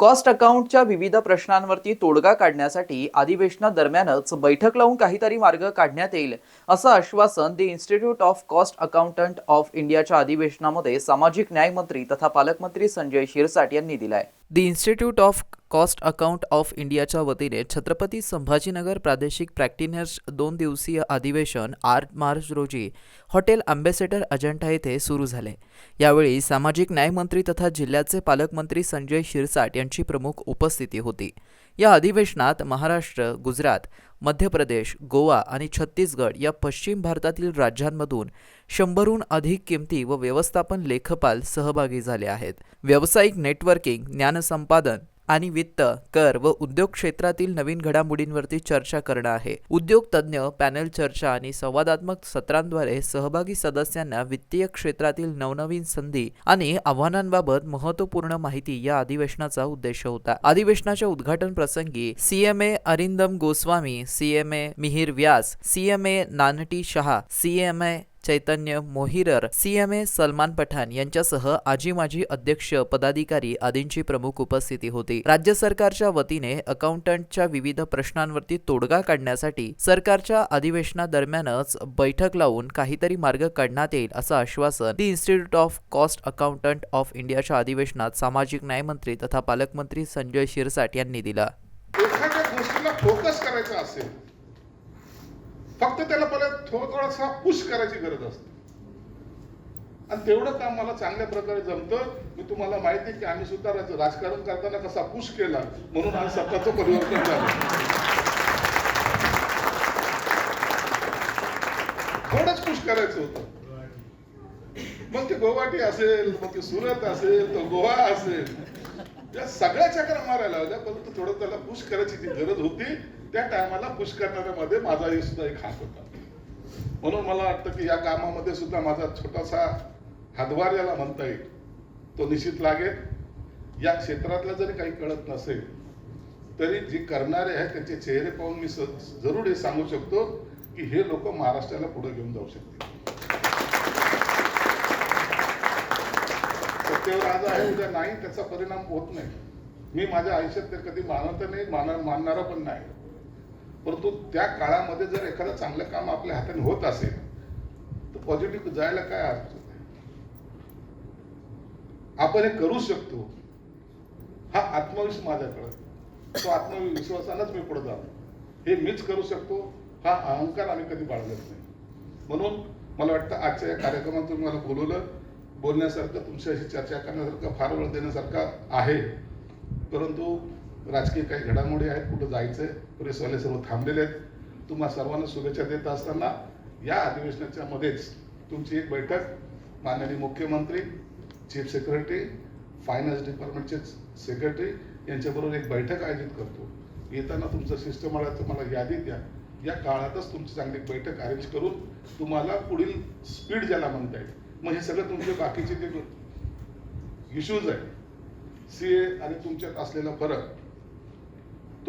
Cost अकाउंटच्या विविध प्रश्नांवरती तोडगा काढण्यासाठी अधिवेशनादरम्यानच बैठक लावून काहीतरी मार्ग काढण्यात येईल असं आश्वासन the institute of cost accountant of इंडियाच्या अधिवेशनामध्ये सामाजिक न्याय मंत्री तथा पालकमंत्री संजय शिरसाट यांनी दिलाय. The institute of cost account of इंडियाच्या वतीने छत्रपती संभाजीनगर प्रादेशिक प्रॅक्टिनर्स दोन दिवसीय अधिवेशन आठ मार्च रोजी हॉटेल अँबेसेडर अजंठा येथे सुरू झाले. यावेळी सामाजिक न्यायमंत्री तथा जिल्ह्याचे पालकमंत्री संजय शिरसाट यांची प्रमुख उपस्थिती होती. या अधिवेशनात महाराष्ट्र गुजरात मध्य प्रदेश गोवा आणि छत्तीसगड या पश्चिम भारतातील राज्यांमधून शंभरहून अधिक किमती व व्यवस्थापन लेखपाल सहभागी झाले आहेत. व्यावसायिक नेटवर्किंग ज्ञानसंपादन आणि वित्त कर व उद्योग क्षेत्रातील नवीन घडामोडींवरती चर्चा करणं आहे. उद्योग तज्ज्ञ पॅनल चर्चा आणि संवादात्मक सत्रांद्वारे सहभागी सदस्यांना वित्तीय क्षेत्रातील नवनवीन संधी आणि आव्हानांबाबत महत्त्वपूर्ण माहिती या अधिवेशनाचा उद्देश होता. अधिवेशनाच्या उद्घाटन प्रसंगी CMA Arindam Goswami CMA Mihir Vyas CMA Nanti Shah CMA Chaitanya Mohirer CMA Salman Pathan यांच्यासह आजी माजी अध्यक्ष पदाधिकारी आदींची प्रमुख उपस्थिती होती. राज्य सरकारच्या वतीने अकाउंटंटच्या विविध प्रश्नांवरती तोडगा काढण्यासाठी सरकारच्या अधिवेशनादरम्यानच बैठक लावून काहीतरी मार्ग काढण्यात येईल असं आश्वासन the institute of cost accountant of इंडियाच्या अधिवेशनात सामाजिक न्यायमंत्री तथा पालकमंत्री संजय शिरसाट यांनी दिला. एखाद्या गोष्टीला फोकस करायचा असेल फक्त त्याला परत थोडा थोडासा पुश करायची गरज असते. आणि तेवढं काम मला चांगल्या प्रकारे जमतं. मी तुम्हाला माहिती आहे की आम्ही सुद्धा राज- राजकारण करताना कसा पुश केला म्हणून आज सत्ताचं परिवर्तन झालं. थोडंच पुश करायचं होतं. मग ते गोवाटी असेल मग ते सुरत असेल तो गोवा असेल या सगळ्या चक्र मारायला लावल्या परंतु थोडं त्याला पुश करायची जी गरज होती. त्या टायमाला पुश करणाऱ्यामध्ये माझाही सुद्धा एक हात होता. म्हणून मला वाटतं की या कामामध्ये सुद्धा माझा छोटासा हातभार याला म्हणता येईल. तो निश्चित लागेल. या क्षेत्रातलं जरी काही कळत नसेल तरी जे करणारे आहेत त्यांचे चेहरे पाहून मी जरूर हे सांगू शकतो की हे लोक महाराष्ट्राला पुढे घेऊन जाऊ शकतील. सत्तेवर आज आहे उद्या नाही त्याचा परिणाम होत नाही. मी माझ्या आयुष्यात तर कधी मानत नाही मान मानणारा पण नाही. परंतु त्या काळामध्ये जर एखादं चांगलं काम आपल्या हाताने होत असेल तर पॉझिटिव्ह जायला काय अर्थ आपण हे करू शकतो. हा आत्मविश्वास माझ्याकडं तो आत्मविश्वासानंच मी पुढे जातो. हे मीच करू शकतो हा अहंकार आम्ही कधी बाळगत नाही. म्हणून मला वाटतं आजच्या या कार्यक्रमात तुम्ही मला बोलवलं. बोलण्यासारखं तुमच्याशी चर्चा करण्यासारखं फार वेळ देण्यासारखं आहे. परंतु राजकीय काही घडामोडी आहेत कुठं जायचं आहे पोलीसवाले सर्व थांबलेले आहेत. तुम्हा सर्वांना शुभेच्छा देत असताना या अधिवेशनाच्या मध्येच तुमची एक बैठक माननीय मुख्यमंत्री चीफ सेक्रेटरी फायनान्स डिपार्टमेंटचे सेक्रेटरी यांच्याबरोबर एक बैठक आयोजित करतो. येताना तुमचं शिष्टमंडळाचं मला यादी द्या. या काळातच तुमची चांगली बैठक अरेंज करून तुम्हाला पुढील स्पीड ज्याला म्हणता येईल मग हे सगळं तुमचे बाकीचे जे इश्यूज आहेत सी ए आणि तुमच्यात असलेला फरक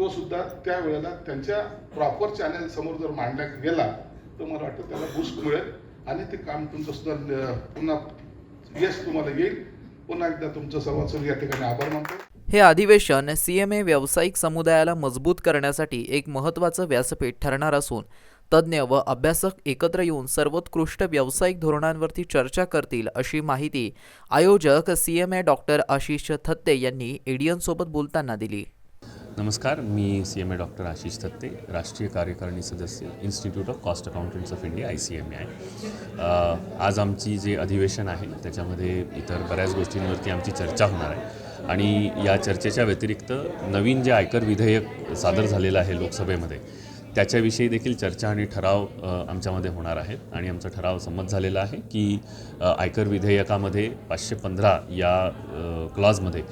तो सुद्धा त्या वेळेला त्यांच्या प्रॉपर चॅनल समोर जर मांडला गेला तर मला वाटतं त्याला बूस्ट मिळेल. आणि ते काम तुमचं सुद्धा पुन्हा यश तुम्हाला येईल. पुन्हा एकदा तुमचं सर्वांचं या ठिकाणी आभार मानतो. हे अधिवेशन सी एम ए व्यावसायिक समुदायाला मजबूत करण्यासाठी एक महत्त्वाचं व्यासपीठ ठरणार असून तज्ज्ञ व अभ्यासक एकत्र येऊन सर्वोत्कृष्ट व्यावसायिक धोरणांवरती चर्चा करतील अशी माहिती आयोजक C M A doctor Ashish Thatte यांनी एडियनसोबत बोलताना दिली. नमस्कार मी C M A doctor Ashish Thatte राष्ट्रीय कार्यकारिणी सदस्य institute of cost accountants of India I C M A I आज आमची जे अधिवेशन आहे त्याच्यामध्ये इतर बऱ्याच गोष्टींवरती आमची चर्चा होणार आहे. आणि या चर्चेच्या व्यतिरिक्त नवीन जे आयकर विधेयक सादर झालेलं आहे लोकसभेमध्ये त्याच्याविषयी देखील चर्चा आणि ठराव आमच्यामध्ये होणार आहेत. आणि आमचा ठराव संमत झालेला आहे की आयकर विधेयकामध्ये पाचशे पंधरा या क्लॉजमध्ये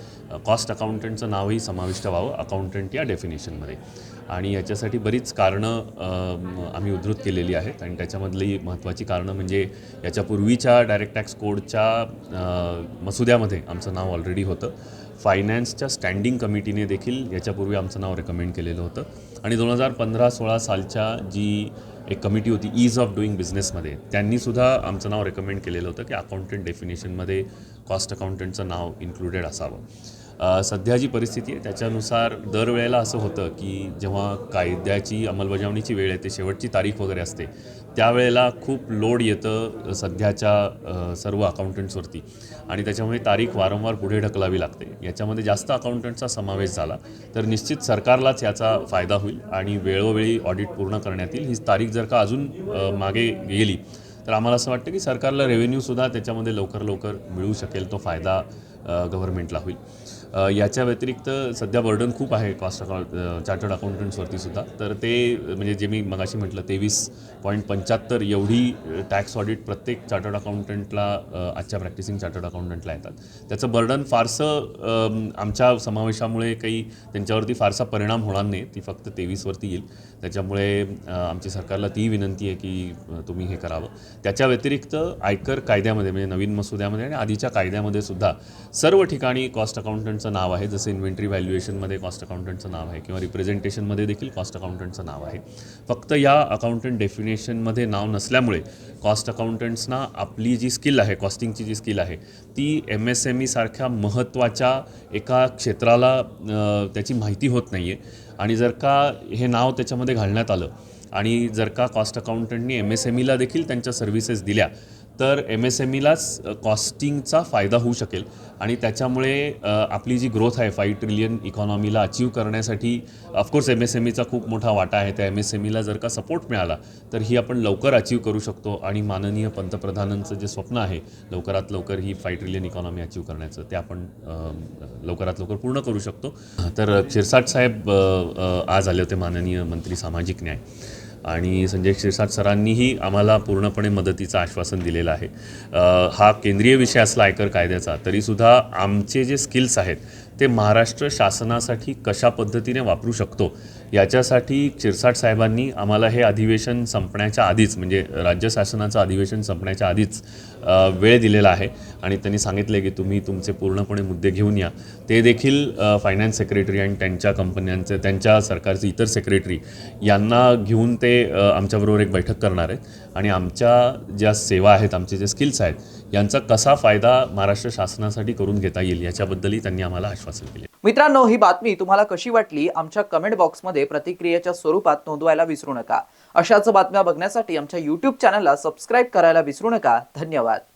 कॉस्ट अकाउंटंटचं नावही समाविष्ट व्हावं अकाउंटंट या डेफिनेशनमध्ये आणि याच्यासाठी बरीच कारणं आम्ही उद्धृत केलेली आहेत. आणि त्याच्यामधली महत्त्वाची कारणं म्हणजे याच्यापूर्वीच्या डायरेक्ट टॅक्स कोडच्या मसुद्यामध्ये आमचं नाव ऑलरेडी होतं. फायनान्सच्या स्टँडिंग कमिटीने देखील याच्यापूर्वी आमचं नाव रेकमेंड केलेलं होतं. आणि दोन हजार पंधरा सोळा सालच्या जी एक कमिटी होती ईज ऑफ डुईंग बिझनेसमध्ये त्यांनीसुद्धा आमचं नाव रेकमेंड केलेलं होतं की अकाउंटंट डेफिनेशनमध्ये कॉस्ट अकाउंटंटचं नाव इन्क्लुडेड असावं. सध्या जी परिस्थिती आहे त्याच्यानुसार दरवेळेला असं होतं की जेव्हा कायद्याची अंमलबजावणीची वेळ येते शेवटची तारीख वगैरे असते त्यावेळेला खूप लोड येतं सध्याच्या सर्व अकाउंटंट्सवरती आणि त्याच्यामुळे तारीख वारंवार पुढे ढकलावी लागते. याच्यामध्ये जास्त अकाउंटंटचा समावेश झाला तर निश्चित सरकारलाच याचा फायदा होईल आणि वेळोवेळी ऑडिट पूर्ण करण्यात येईल. ही तारीख जर का अजून मागे गेली तर आम्हाला असं वाटतं की सरकारला रेव्हेन्यूसुद्धा त्याच्यामध्ये लवकर लवकर मिळू शकेल तो फायदा गव्हर्नमेंटला होईल. याच्या व्यतिरिक्त सध्या बर्डन खूप आहे कॉस्ट अकाउंट चार्टर्ड अकाउंटंट्सवरती सुद्धा. तर ते म्हणजे जे मी मगाशी म्हटलं तेवीस पॉईंट पंच्याहत्तर एवढी टॅक्स ऑडिट प्रत्येक चार्टर्ड अकाउंटंटला आजच्या प्रॅक्टिसिंग चार्टर्ड अकाउंटंटला येतात. त्याचं बर्डन फारसं आमच्या समावेशामुळे काही त्यांच्यावरती फारसा परिणाम होणार नाही. ती फक्त तेवीसवरती येईल. त्याच्यामुळे आमची सरकारला ती विनंती आहे की तुम्ही हे करावं. त्याच्या व्यतिरिक्त आयकर कायद्यामध्ये म्हणजे नवीन मसुद्यामध्ये आणि आधीच्या कायद्यामध्ये सुद्धा सर्व ठिकाणी कॉस्ट अकाउंटंट अकाउंटंटचं नाव आहे जसं इन्व्हेंटरी व्हॅल्युएशनमध्ये कॉस्ट अकाउंटंटचं नाव आहे किंवा रिप्रेझेंटेशनमध्ये देखील कॉस्ट अकाउंटंटचं नाव आहे. फक्त या अकाउंटंट डेफिनेशनमध्ये नाव नसल्यामुळे कॉस्ट अकाउंटंट्सना आपली जी स्किल आहे कॉस्टिंगची जी स्किल आहे ती एम एस एम ईसारख्या महत्त्वाच्या एका क्षेत्राला त्याची माहिती होत नाही आहे आणि जर का हे नाव त्याच्यामध्ये घालण्यात आलं आणि जर का कॉस्ट अकाउंटंटनी एम एस एम ईला देखील त्यांच्या सर्व्हिसेस दिल्या तर एम एस एम ईलाच कॉस्टिंगचा फायदा होऊ शकेल. आणि त्याच्यामुळे आपली जी ग्रोथ आहे फाईव्ह ट्रिलियन इकॉनॉमीला अचीव करण्यासाठी of course M S M Icha खूप मोठा वाटा आहे. त्या एम एस एम ईला जर का सपोर्ट मिळाला तर ही आपण लवकर अचीव करू शकतो. आणि माननीय पंतप्रधानांचं जे स्वप्न आहे लवकरात लवकर ही फाईव्ह ट्रिलियन इकॉनॉमी अचीव करण्याचं ते आपण लवकरात लवकर पूर्ण करू शकतो. तर शिरसाट साहेब आज आले होते माननीय मंत्री सामाजिक न्याय. आणि संजय क्षीरसाट सरांनीही आम्हाला पूर्णपणे मदतीचं आश्वासन दिलेलं आहे. हा केंद्रीय विषय असला आयकर कायद्याचा तरीसुद्धा आमचे जे स्किल्स आहेत ते महाराष्ट्र शासनासाठी कशा पद्धतीने वापरू शकतो? याच्यासाठी शिरसाट साहेबांनी आम्हाला हे अधिवेशन संपण्याच्या आधीच म्हणजे राज्य शासनाचं अधिवेशन संपण्याच्या आधीच वेळ दिलेला आहे. आणि त्यांनी सांगितले की तुम्ही तुमचे पूर्णपणे मुद्दे घेऊन या. ते देखील फायनान्स सेक्रेटरी आणि त्यांच्या कंपन्यांचे त्यांच्या सरकारचे इतर सेक्रेटरी यांना घेऊन ते आमच्याबरोबर एक बैठक करणार आहेत. आणि आमच्या ज्या सेवा आहेत आमचे जे स्किल्स आहेत यांचा कसा फायदा महाराष्ट्र शासनासाठी करून घेता येईल याच्याबद्दलही त्यांनी आम्हाला आश्वासन दिले. मित्रांनो ही बातमी तुम्हाला कशी वाटली? आमच्या कमेंट बॉक्समध्ये प्रतिक्रियेच्या स्वरूपात नोंदवायला विसरू नका. अशाच बातम्या बघण्यासाठी आमच्या यूट्यूब चॅनलला सबस्क्राईब करायला विसरू नका. धन्यवाद.